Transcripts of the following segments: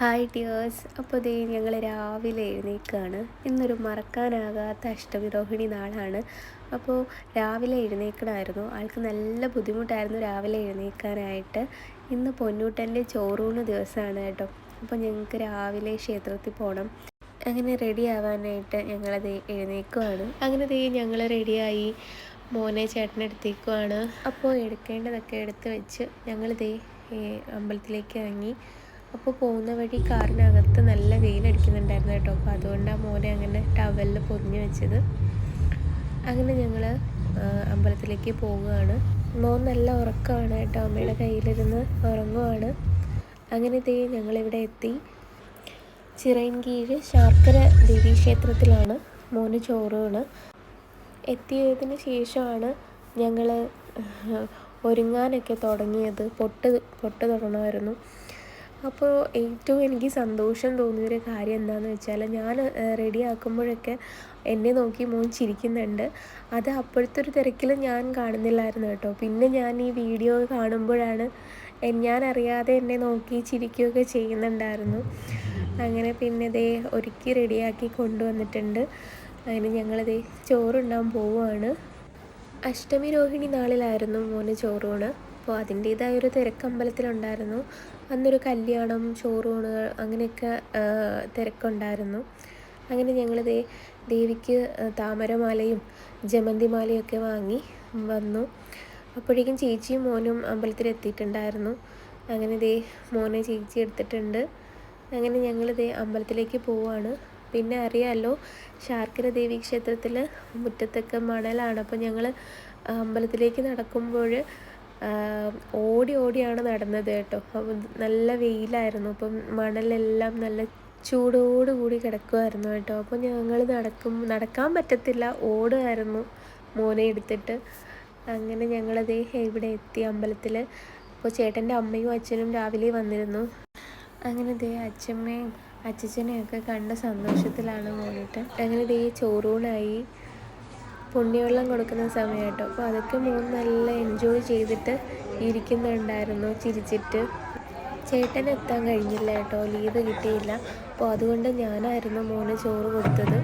Hi dears അപ്പോൾ ദേ ഞങ്ങൾ രാവിലെ എഴുന്നേൽക്കുകയാണ് ഇന്നൊരു മറക്കാനാകാത്ത അഷ്ടമിരോഹിണി നാളാണ്. അപ്പോൾ രാവിലെ എഴുന്നേൽക്കണമായിരുന്നു ആൾക്ക് നല്ല ബുദ്ധിമുട്ടായിരുന്നു രാവിലെ എഴുന്നേൽക്കാനായിട്ട് ഇന്ന് പൊന്നൂട്ടന്റെ ചോറൂണ് ദിവസമാണ് കേട്ടോ. അപ്പോൾ ഞങ്ങൾക്ക് രാവിലെ ക്ഷേത്രത്തിൽ പോകണം. അങ്ങനെ റെഡി ആവാനായിട്ട് ഞങ്ങളത് എഴുന്നേൽക്കുവാണ് അങ്ങനെ ദേ ഞങ്ങൾ റെഡിയായി മോനെ ചേട്ടനെടുത്തേക്കുവാണ് അപ്പോൾ എടുക്കേണ്ടതൊക്കെ എടുത്ത് വെച്ച് ഞങ്ങളിതേ അമ്പലത്തിലേക്ക് ഇറങ്ങി. അപ്പോൾ പോകുന്ന വഴി കാറിനകത്ത് നല്ല വെയിലടിക്കുന്നുണ്ടായിരുന്നു കേട്ടോ. അപ്പോൾ അതുകൊണ്ടാണ് മോനെ അങ്ങനെ ടവലിൽ പൊതിഞ്ഞു വെച്ചത്. അങ്ങനെ ഞങ്ങൾ അമ്പലത്തിലേക്ക് പോവുകയാണ്. മോൻ നല്ല ഉറക്കമാണ് കേട്ടോ. അമ്മയുടെ കയ്യിലിരുന്ന് ഉറങ്ങുവാണ്. അങ്ങനെ തേ ഞങ്ങളിവിടെ എത്തി. ചിറയൻകീഴ് ശാർക്കര ദേവീ ക്ഷേത്രത്തിലാണ് മോന് ചോറുകൾ എത്തിയതിന് ശേഷമാണ് ഞങ്ങൾ ഒരുങ്ങാനൊക്കെ തുടങ്ങിയത്. പൊട്ട് പൊട്ട് തുടങ്ങുമായിരുന്നു അപ്പോൾ ഏറ്റവും എനിക്ക് സന്തോഷം തോന്നിയൊരു കാര്യം എന്താണെന്ന് വെച്ചാൽ ഞാൻ റെഡിയാക്കുമ്പോഴൊക്കെ എന്നെ നോക്കി മോൻ ചിരിക്കുന്നുണ്ട്. അത് അപ്പോഴത്തെ ഒരു തിരക്കിൽ ഞാൻ കാണുന്നില്ലായിരുന്നു കേട്ടോ. പിന്നെ ഞാൻ ഈ വീഡിയോ കാണുമ്പോഴാണ് ഞാൻ അറിയാതെ എന്നെ നോക്കി ചിരിക്കുകയൊക്കെ ചെയ്യുന്നുണ്ടായിരുന്നു. അങ്ങനെ പിന്നെ ദേ ഒരുക്കി റെഡിയാക്കി കൊണ്ടുവന്നിട്ടുണ്ട്. അതിന് ഞങ്ങളിതേ ചോറുണ്ടാൻ പോവുകയാണ് അഷ്ടമി രോഹിണി നാളിലായിരുന്നു മോന് ചോറൂണ്. അപ്പോൾ അതിന്റേതായ ഒരു തിരക്ക് അമ്പലത്തിലുണ്ടായിരുന്നു. അന്നൊരു കല്യാണം ഷോറൂണുകൾ അങ്ങനെയൊക്കെ തിരക്കുണ്ടായിരുന്നു. അങ്ങനെ ഞങ്ങൾ ദേ ദേവിക്ക് താമരമാലയും ജമന്തിമാലയൊക്കെ വാങ്ങി വന്നു. അപ്പോഴേക്കും ചേച്ചിയും മോനും അമ്പലത്തിൽ എത്തിയിട്ടുണ്ടായിരുന്നു അങ്ങനെ ദേ മോനെ ചേച്ചി എടുത്തിട്ടുണ്ട്. അങ്ങനെ ഞങ്ങൾ ദേ അമ്പലത്തിലേക്ക് പോവാണ്. പിന്നെ അറിയാമല്ലോ ശാർക്കര ദേവി ക്ഷേത്രത്തിൽ മുറ്റത്തൊക്കെ മണലാണ്. അപ്പോൾ ഞങ്ങൾ അമ്പലത്തിലേക്ക് നടക്കുമ്പോൾ ഓടി ഓടിയാണ് നടന്നത് കേട്ടോ. അപ്പം നല്ല വെയിലായിരുന്നു. അപ്പം മണലെല്ലാം നല്ല ചൂടോടുകൂടി കിടക്കുമായിരുന്നു കേട്ടോ. അപ്പോൾ ഞങ്ങൾ നടക്കും നടക്കാൻ പറ്റത്തില്ല. ഓടുമായിരുന്നു മോനെ എടുത്തിട്ട്. അങ്ങനെ ഞങ്ങളതേ ഇവിടെ എത്തി അമ്പലത്തിൽ അപ്പോൾ ചേട്ടന്റെ അമ്മയും അച്ഛനും രാവിലെ വന്നിരുന്നു. അങ്ങനെ ദേ അച്ഛമ്മയും അച്ഛച്ചനെയൊക്കെ കണ്ട സന്തോഷത്തിലാണ് മോനിട്ട്. അങ്ങനെ ദേ ചോറൂണായി. പുണ്യവെള്ളം കൊടുക്കുന്ന സമയം കേട്ടോ അപ്പോൾ അതൊക്കെ മൂന്ന് നല്ല എൻജോയ് ചെയ്തിട്ട് ഇരിക്കുന്നുണ്ടായിരുന്നു ചിരിച്ചിട്ട്. ചേട്ടൻ എത്താൻ കഴിഞ്ഞില്ല കേട്ടോ ലീവ് കിട്ടിയില്ല. അപ്പോൾ അതുകൊണ്ട് ഞാനായിരുന്നു മോന് ചോറ് കൊടുത്തത്.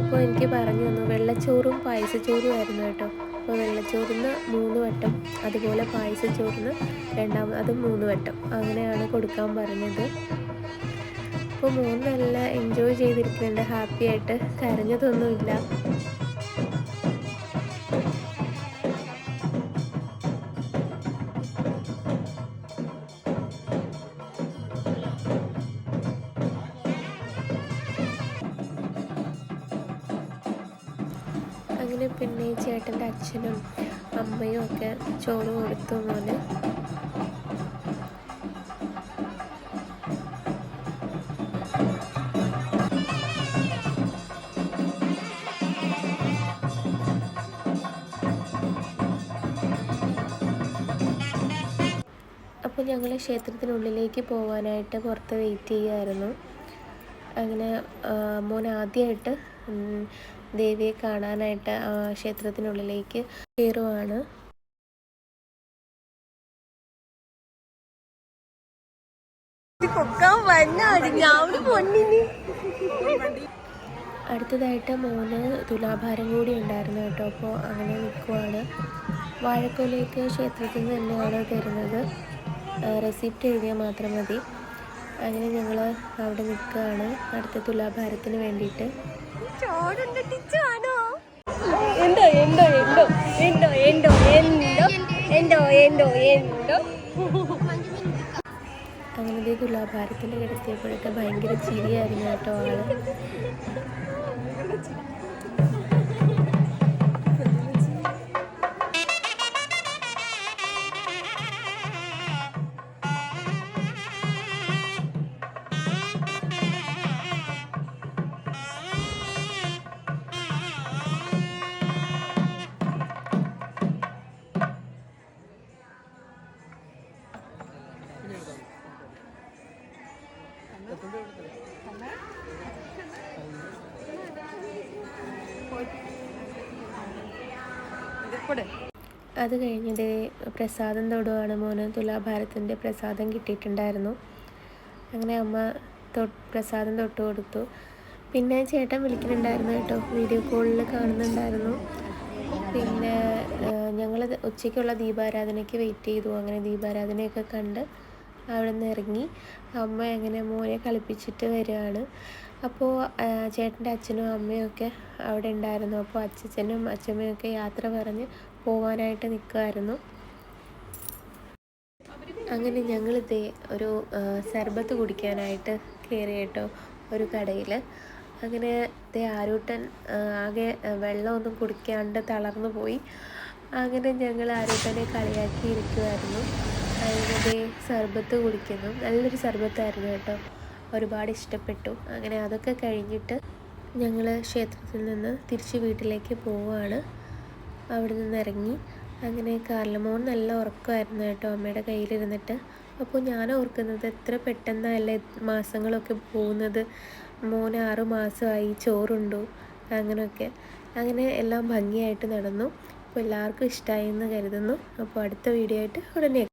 അപ്പോൾ എനിക്ക് പറഞ്ഞു തന്നു വെള്ളച്ചോറും പായസച്ചോറും ആയിരുന്നു കേട്ടോ. അപ്പോൾ വെള്ളച്ചോറിന് മൂന്ന് വട്ടം അതുപോലെ പായസച്ചോറിന് രണ്ടാമത് അത് മൂന്ന് വട്ടം അങ്ങനെയാണ് കൊടുക്കാൻ പറഞ്ഞത്. അപ്പോൾ മൂന്ന് നല്ല എൻജോയ് ചെയ്തിരിക്കുന്നുണ്ട് ഹാപ്പിയായിട്ട് കരഞ്ഞതൊന്നുമില്ല. അങ്ങനെ പിന്നെ ചേട്ടന്റെ അച്ഛനും അമ്മയും ഒക്കെ ചോറ് കൊടുത്തു മോന്. അപ്പോൾ ഞങ്ങൾ ക്ഷേത്രത്തിനുള്ളിലേക്ക് പോകാനായിട്ട് പുറത്ത് വെയിറ്റ് ചെയ്യുമായിരുന്നു അങ്ങനെ മോൻ ആദ്യമായിട്ട് ദേവിയെ കാണാനായിട്ട് ക്ഷേത്രത്തിനുള്ളിലേക്ക് കയറുവാണ് അടുത്തതായിട്ട് മൂന്ന് തുലാഭാരം കൂടി ഉണ്ടായിരുന്നു കേട്ടോ അപ്പോൾ അങ്ങനെ നിൽക്കുവാണ് വാഴക്കോലേക്ക് ക്ഷേത്രത്തിൽ നിന്ന് തന്നെയാണ് തരുന്നത്. റെസിപ്റ്റ് എഴുതിയാൽ മാത്രം മതി. അങ്ങനെ ഞങ്ങൾ അവിടെ നിൽക്കുകയാണ്. അടുത്ത തുലാഭാരത്തിന് വേണ്ടിയിട്ട്. എന്തോ എന്തോ എന്തോ എന്തോ എന്തോ എന്തോ എന്തോ കിടത്തിയപ്പോഴൊക്കെ ഭയങ്കര ചിരിയായിരുന്നു കേട്ടോ ആൾ അത് കഴിഞ്ഞത് പ്രസാദം തൊടുവാണ് മോന്. തുലാഭാരത്തിന്റെ പ്രസാദം കിട്ടിയിട്ടുണ്ടായിരുന്നു. അങ്ങനെ അമ്മ പ്രസാദം തൊട്ട് കൊടുത്തു. പിന്നെ ചേട്ടൻ വിളിക്കുന്നുണ്ടായിരുന്നു കേട്ടോ. വീഡിയോ കോളിൽ കാണുന്നുണ്ടായിരുന്നു. പിന്നെ ഞങ്ങൾ ഉച്ചയ്ക്കുള്ള ദീപാരാധനയ്ക്ക് വെയിറ്റ് ചെയ്തു. അങ്ങനെ ദീപാരാധനയൊക്കെ കണ്ട് അവിടെ നിന്ന് ഇറങ്ങി. അമ്മ അങ്ങനെ മോനെ കളിപ്പിച്ചിട്ട് വരികയാണ്. അപ്പോൾ ചേട്ടന്റെ അച്ഛനും അമ്മയും ഒക്കെ അവിടെ ഉണ്ടായിരുന്നു. അപ്പോൾ അച്ഛനും അച്ഛമ്മയും ഒക്കെ യാത്ര പറഞ്ഞ് പോവാനായിട്ട് നിൽക്കുമായിരുന്നു അങ്ങനെ ഞങ്ങൾ ഇതേ ഒരു സർബത്ത് കുടിക്കാനായിട്ട് കയറി കേട്ടോ ഒരു കടയിൽ അങ്ങനെ ദേ ആരൂട്ടൻ ആകെ വെള്ളമൊന്നും കുടിക്കാണ്ട് തളർന്നു പോയി. അങ്ങനെ ഞങ്ങൾ ആരൂട്ടനെ കളിയാക്കി ഇരിക്കുമായിരുന്നു അങ്ങനെ സർബത്ത് കുടിക്കുന്നു. നല്ലൊരു സർബത്തായിരുന്നു കേട്ടോ. ഒരുപാട് ഇഷ്ടപ്പെട്ടു. അങ്ങനെ അതൊക്കെ കഴിഞ്ഞിട്ട് ഞങ്ങൾ ക്ഷേത്രത്തിൽ നിന്ന് തിരിച്ച് വീട്ടിലേക്ക് പോവുകയാണ്. അവിടെ നിന്ന് ഇറങ്ങി. അങ്ങനെ കാർലമോൻ നല്ല ഉറക്കമായിരുന്നു കേട്ടോ അമ്മയുടെ കയ്യിലിരുന്നിട്ട്. അപ്പോൾ ഞാൻ ഓർക്കുന്നത് എത്ര പെട്ടെന്നല്ലേ മാസങ്ങളൊക്കെ പോകുന്നത്. മോന് ആറു മാസമായി ചോറുണ്ടു? അങ്ങനെയൊക്കെ. അങ്ങനെ എല്ലാം ഭംഗിയായിട്ട് നടന്നു. അപ്പോൾ എല്ലാവർക്കും ഇഷ്ടമായി എന്ന് കരുതുന്നു. അപ്പോൾ അടുത്ത വീഡിയോ ആയിട്ട് ഉടനെ